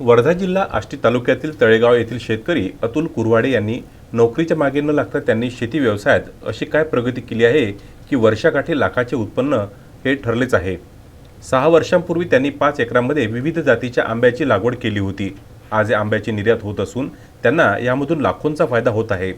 वर्धा जिल्हा आष्टी तालुक्यातील तळेगाव येथील शेतकरी अतुल कुरवाडे यांनी नोकरीच्या मागे न लागता त्यांनी शेती व्यवसायात अशी काय प्रगती केली आहे की वर्षाकाठी लाखाचे उत्पन्न हे ठरलेच आहे. सहा वर्षांपूर्वी त्यांनी पाच एकरांमध्ये विविध जातीच्या आंब्याची लागवड केली होती. आज या आंब्याची निर्यात होत असून त्यांना यामधून लाखोंचा फायदा होत आहे.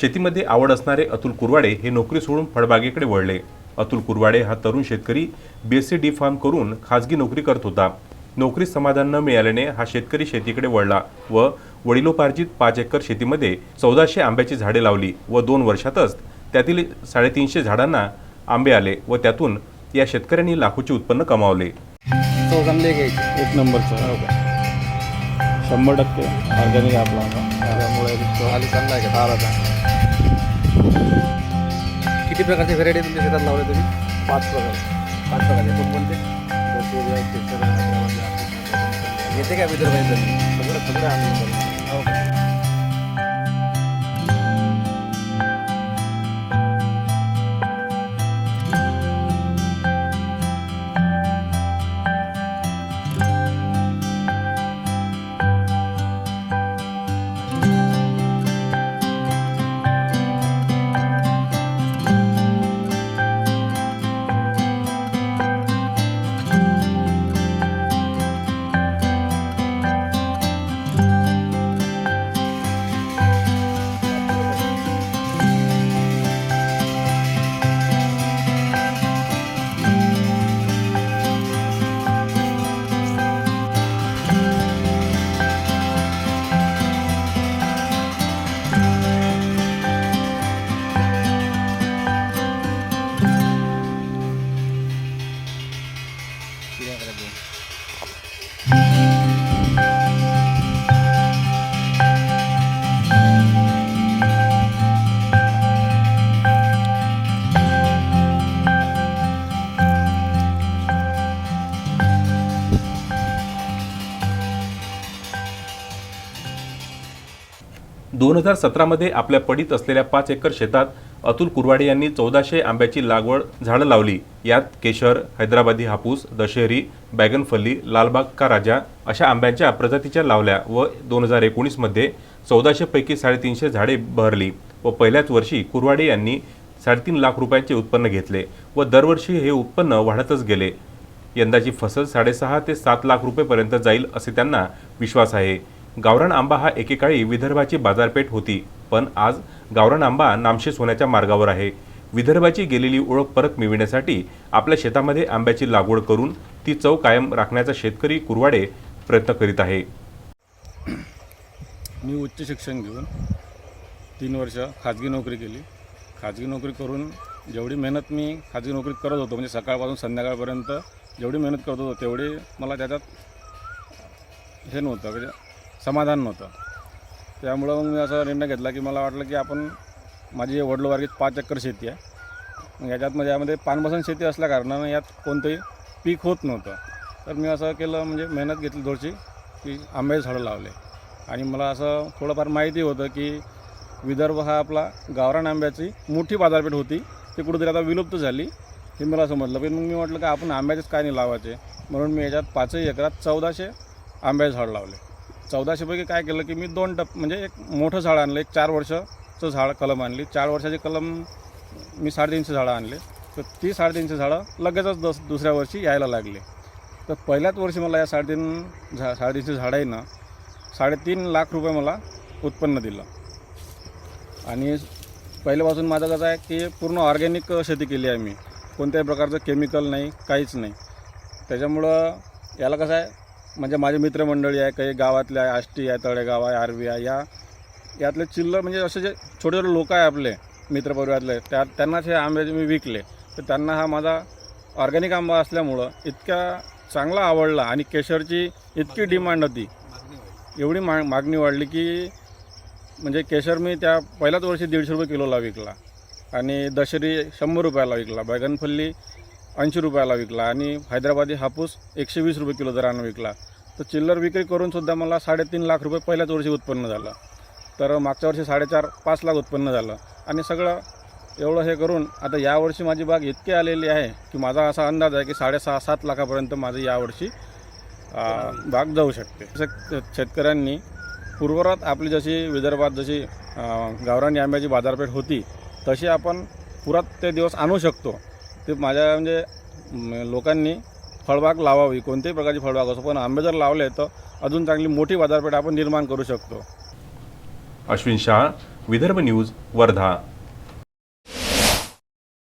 शेतीमध्ये आवड असणारे अतुल कुरवाडे हे नोकरी सोडून फळबागेकडे वळले. अतुल कुरवाडे हा तरुण शेतकरी B S C D pharm करून खाजगी नोकरी करत होता. नोकरीत समाधान न मिळाल्याने हा शेतकरी शेतीकडे वळला व वडिलोपार्जित पाच एकर शेतीमध्ये चौदाशे आंब्याची झाडे लावली व दोन वर्षातच त्यातील साडेतीनशे झाडांना आंबे आले व त्यातून या शेतकऱ्यांनी लाखोचे उत्पन्न कमावले. एक नंबरचं शंभर टक्के ऑर्गॅनिक आपला चांगला किती प्रकारचे व्हेरायटी तुमच्या शेतात लावले तुम्ही? पाच प्रकार. पाच प्रकारचे कोणकोणते येते का विदर्भात? सगळं सगळं आम्ही हो. दोन हजार सतरामध्ये आपल्या पडीत असलेल्या पाच एकर शेतात अतुल कुरवाडे यांनी चौदाशे आंब्याची लागवड झाडं लावली. यात केशर हैदराबादी हापूस दशहरी बॅगनफल्ली लालबाग का राजा अशा आंब्यांच्या प्रजातीच्या लावल्या व दोन हजार एकोणीसमध्ये चौदाशेपैकी साडेतीनशे झाडे बहरली व पहिल्याच वर्षी कुरवाडे यांनी साडेतीन लाख रुपयांचे उत्पन्न घेतले व दरवर्षी हे उत्पन्न वाढतच गेले. यंदाची फसल साडेसहा ते सात लाख रुपयेपर्यंत जाईल असे त्यांना विश्वास आहे. गावरान आंबा हा एकेकाळी विदर्भाची बाजारपेठ होती पण आज गावरान आंबा नामशेष होण्याच्या मार्गावर आहे. विदर्भाची गेलेली ओळख परत मिळविण्यासाठी आपल्या शेतामध्ये आंब्याची लागवड करून ती चव कायम राखण्याचा शेतकरी कुरवाडे प्रयत्न करीत आहे. मी उच्च शिक्षण घेऊन तीन वर्ष खाजगी नोकरी केली. खाजगी नोकरी करून जेवढी मेहनत मी खाजगी नोकरी करत होतो म्हणजे सकाळपासून संध्याकाळपर्यंत जेवढी मेहनत करत होतो तेवढी मला त्याच्यात हे नव्हतं. म्हणजे समाधान नव्हतं. त्यामुळं मग मी असा निर्णय घेतला की मला वाटलं की आपण माझी वडलोबार्गीत पाच एकर शेती आहे मग याच्यात म्हणजे यामध्ये पानपासून शेती असल्या कारणानं यात कोणतंही पीक होत नव्हतं. तर मी असं केलं म्हणजे मेहनत घेतली थोडीशी की आंब्याचे झाडं लावले. आणि मला असं थोडंफार माहिती होतं की विदर्भ हा आपला गावरान आंब्याची मोठी बाजारपेठ होती. ती कुठेतरी आता विलुप्त झाली हे मला समजलं. पण मग मी म्हटलं की आपण आंब्याचेच काय नाही लावायचे. म्हणून मी याच्यात पाचही एकरात चौदाशे आंब्याचे झाड लावले. चौदाशेपैकी काय केलं की मी दोन टप म्हणजे एक मोठं झाड आणलं एक चार वर्षाचं झाड कलम आणली. चार वर्षाची कलम मी साडेतीनशे झाडं आणले. तर ती साडेतीनशे झाडं लगेचच दस दुसऱ्या वर्षी यायला लागले. तर पहिल्याच वर्षी मला या साडेतीन झा साडेतीनशे झाडांना साडेतीन लाख रुपये मला उत्पन्न दिलं. आणि पहिल्यापासून माझं कसं आहे की पूर्ण ऑर्गॅनिक शेती केली आहे मी. कोणत्याही प्रकारचं केमिकल नाही काहीच नाही. त्याच्यामुळं याला कसं आहे म्हणजे माझे मित्रमंडळी आहे काही गावातले आहे आष्टी आहे तळेगाव आहे आरवी आहे या यातले चिल्लर म्हणजे असे जे छोटे छोटे लोक आहे आपले मित्रपरिवारातले त्या त्यांनाच हे आंबे मी विकले. तर त्यांना हा माझा ऑर्गॅनिक आंबा असल्यामुळं इतका चांगला आवडला आणि केशरची इतकी डिमांड होती. एवढी मा मागणी वाढली की म्हणजे केशर मी त्या पहिल्याच वर्षी दीडशे रुपये किलोला विकला आणि दशरी शंभर रुपयाला विकला. बैगनफल्ली ऐंशी रुपयाला विकला आणि हैदराबादी हापूस एकशे वीस रुपये किलो दरानं विकला. तर चिल्लर विक्री करूनसुद्धा मला साडेतीन लाख रुपये पहिल्याच वर्षी उत्पन्न झालं. तर मागच्या वर्षी साडेचार पाच लाख उत्पन्न झालं. आणि सगळं एवढं हे करून आता यावर्षी माझी बाग इतकी आलेली आहे की माझा असा अंदाज आहे की साडेसहा सात लाखापर्यंत माझं यावर्षी बाग जाऊ शकते. शेतकऱ्यांनी पूर्वरात आपली जशी विदर्भात जशी गावरानी आंब्याची बाजारपेठ होती तशी आपण पुरात ते दिवस आणू शकतो. ते माझ्या म्हणजे लोकांनी फळबाग लावावी कोणत्याही प्रकारची फळबाग असो पण आंबे जर लावले तर अजून चांगली मोठी बाजारपेठ आपण निर्माण करू शकतो. अश्विन शाह विदर्भ न्यूज वर्धा.